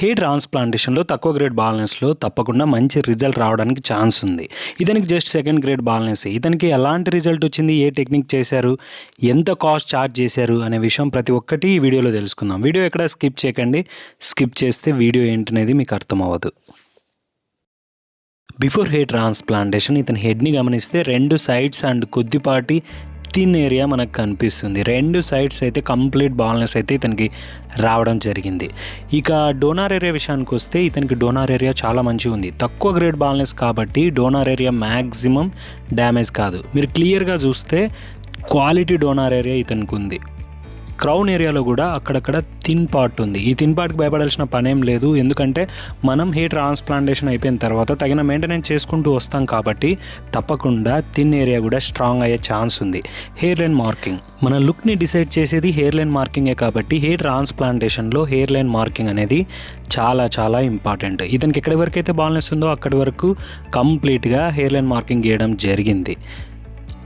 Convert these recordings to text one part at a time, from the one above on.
Hair ట్రాన్స్ప్లాంటేషన్లో తక్కువ grade బాల్నెస్లో తప్పకుండా మంచి రిజల్ట్ రావడానికి ఛాన్స్ ఉంది. ఇతనికి జస్ట్ సెకండ్ గ్రేడ్ బాల్నెస్ ఇతనికి ఎలాంటి రిజల్ట్ వచ్చింది? ఏ టెక్నిక్ చేశారు? ఎంత కాస్ట్ ఛార్జ్ చేశారు? అనే విషయం ప్రతి ఒక్కటి ఈ వీడియోలో తెలుసుకుందాం. వీడియో ఎక్కడ స్కిప్ చేయకండి. స్కిప్ చేస్తే వీడియో ఏంటనేది మీకు అర్థమవ్వదు. బిఫోర్ హెయిర్ ట్రాన్స్ప్లాంటేషన్ ఇతని హెడ్ని గమనిస్తే రెండు సైడ్స్ అండ్ కొద్దిపాటి తిన్ ఏరియా మనకు కనిపిస్తుంది. రెండు సైడ్స్ అయితే కంప్లీట్ బాల్నెస్ అయితే ఇతనికి రావడం జరిగింది. ఇక డోనార్ ఏరియా విషయానికి వస్తే ఇతనికి డోనార్ ఏరియా చాలా మంచిగా ఉంది. తక్కువ గ్రేడ్ బాల్నెస్ కాబట్టి డోనార్ ఏరియా మ్యాక్సిమం డ్యామేజ్ కాదు. మీరు క్లియర్గా చూస్తే క్వాలిటీ డోనార్ ఏరియా ఇతనికి ఉంది. క్రౌన్ ఏరియాలో కూడా అక్కడక్కడ థిన్ పార్ట్ ఉంది. ఈ థిన్ పార్ట్కి భయపడాల్సిన పనేం లేదు. ఎందుకంటే మనం హెయిర్ ట్రాన్స్ప్లాంటేషన్ అయిపోయిన తర్వాత తగిన మెయింటెనెన్స్ చేసుకుంటూ వస్తాం కాబట్టి తప్పకుండా థిన్ ఏరియా కూడా స్ట్రాంగ్ అయ్యే ఛాన్స్ ఉంది. Hair line marking. మన లుక్ని డిసైడ్ చేసేది హెయిర్ లైన్ మార్కింగే కాబట్టి హెయిర్ ట్రాన్స్ప్లాంటేషన్లో హెయిర్ లైన్ మార్కింగ్ అనేది చాలా చాలా ఇంపార్టెంట్. ఇతనికి ఎక్కడి వరకు అయితే బాల్నెస్ ఉందో అక్కడి వరకు కంప్లీట్గా హెయిర్ లైన్ మార్కింగ్ చేయడం జరిగింది.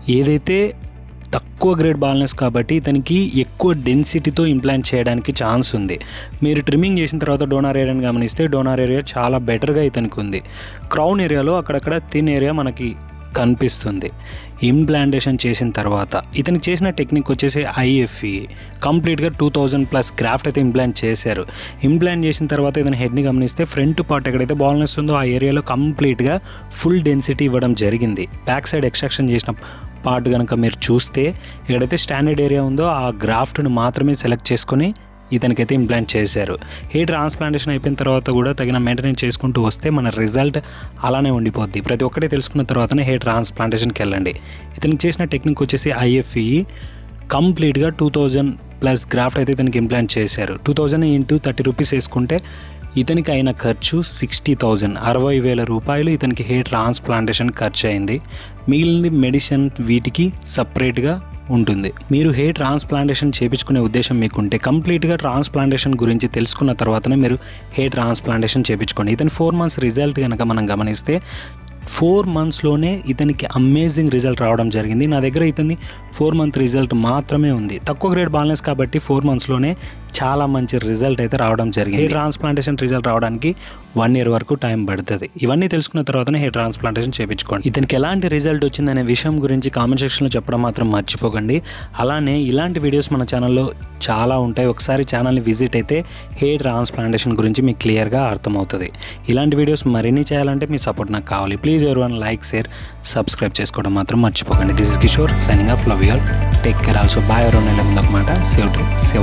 ఏదైతే తక్కువ గ్రేడ్ బాల్నెస్ కాబట్టి ఇతనికి ఎక్కువ డెన్సిటీతో ఇంప్లాంట్ చేయడానికి ఛాన్స్ ఉంది. మీరు ట్రిమ్మింగ్ చేసిన తర్వాత డోనార్ ఏరియాని గమనిస్తే డోనార్ ఏరియా చాలా బెటర్గా ఇతనికి ఉంది. క్రౌన్ ఏరియాలో అక్కడక్కడ థిన్ ఏరియా మనకి కనిపిస్తుంది. ఇంప్లాంటేషన్ చేసిన తర్వాత ఇతనికి చేసిన టెక్నిక్ వచ్చేసి ఐఎఫ్ఈ కంప్లీట్గా టూ థౌజండ్ ప్లస్ క్రాఫ్ట్ అయితే ఇంప్లాంట్ చేశారు. ఇంప్లాంట్ చేసిన తర్వాత ఇతని హెడ్ని గమనిస్తే ఫ్రంట్ పార్ట్ ఎక్కడైతే బాల్నెస్ ఉందో ఆ ఏరియాలో కంప్లీట్గా ఫుల్ డెన్సిటీ ఇవ్వడం జరిగింది. బ్యాక్ సైడ్ ఎక్స్ట్రాక్షన్ చేసిన పార్ట్ కనుక మీరు చూస్తే ఎక్కడైతే స్టాండర్డ్ ఏరియా ఉందో ఆ గ్రాఫ్ట్ను మాత్రమే సెలెక్ట్ చేసుకొని ఇతనికైతే ఇంప్లాంట్ చేశారు. హెయిర్ ట్రాన్స్ప్లాంటేషన్ అయిపోయిన తర్వాత కూడా తగిన మెయింటెనెన్స్ చేసుకుంటూ వస్తే మన రిజల్ట్ అలానే ఉండిపోద్ది. ప్రతి ఒక్కటి తెలుసుకున్న తర్వాతనే హెయిర్ ట్రాన్స్ప్లాంటేషన్కి వెళ్ళండి. ఇతనికి చేసిన టెక్నిక్ వచ్చేసి ఐఎఫ్ఈ. కంప్లీట్గా టూ థౌజండ్ ప్లస్ గ్రాఫ్ట్ అయితే ఇతనికి ఇంప్లాంట్ చేశారు. Two thousand into thirty rupees వేసుకుంటే ఇతనికి అయిన ఖర్చు సిక్స్టీ థౌజండ్. అరవై వేల రూపాయలు ఇతనికి హెయిర్ ట్రాన్స్ప్లాంటేషన్ ఖర్చు అయింది మిగిలింది మెడిసిన్ వీటికి సపరేట్గా ఉంటుంది. మీరు హెయిర్ ట్రాన్స్ప్లాంటేషన్ చేపించుకునే ఉద్దేశం మీకుంటే కంప్లీట్గా ట్రాన్స్ప్లాంటేషన్ గురించి తెలుసుకున్న తర్వాతనే మీరు హెయిర్ ట్రాన్స్ప్లాంటేషన్ చేపించుకోండి. ఇతని ఫోర్ మంత్స్ రిజల్ట్ కనుక మనం గమనిస్తే ఫోర్ మంత్స్లోనే ఇతనికి అమేజింగ్ రిజల్ట్ రావడం జరిగింది. నా దగ్గర ఇతని ఫోర్ మంత్ రిజల్ట్ మాత్రమే ఉంది. తక్కువ గ్రేడ్ బాలెన్స్ కాబట్టి ఫోర్ మంత్స్లోనే చాలా మంచి రిజల్ట్ అయితే రావడం జరిగింది. హెయిర్ ట్రాన్స్ప్లాంటేషన్ రిజల్ట్ రావడానికి వన్ ఇయర్ వరకు టైం పడుతుంది. ఇవన్నీ తెలుసుకున్న తర్వాతనే హెయిర్ ట్రాన్స్ప్లాంటేషన్ చేయించుకోండి ఇతనికి ఎలాంటి రిజల్ట్ వచ్చిందనే విషయం గురించి కామెంట్ సెక్షన్లో చెప్పడం మాత్రం మర్చిపోకండి. అలానే ఇలాంటి వీడియోస్ మన ఛానల్లో చాలా ఉంటాయి. ఒకసారి ఛానల్ని విజిట్ అయితే హెయిర్ ట్రాన్స్ప్లాంటేషన్ గురించి మీకు క్లియర్గా అర్థమవుతుంది. ఇలాంటి వీడియోస్ మరిన్ని చేయాలంటే మీ సపోర్ట్ నాకు కావాలి. Please every one like share subscribe చేసుకోవడం మాత్రం మర్చిపోకండి. This is Kishore signing off love your take care also bye ఎవరు మాట. Save to save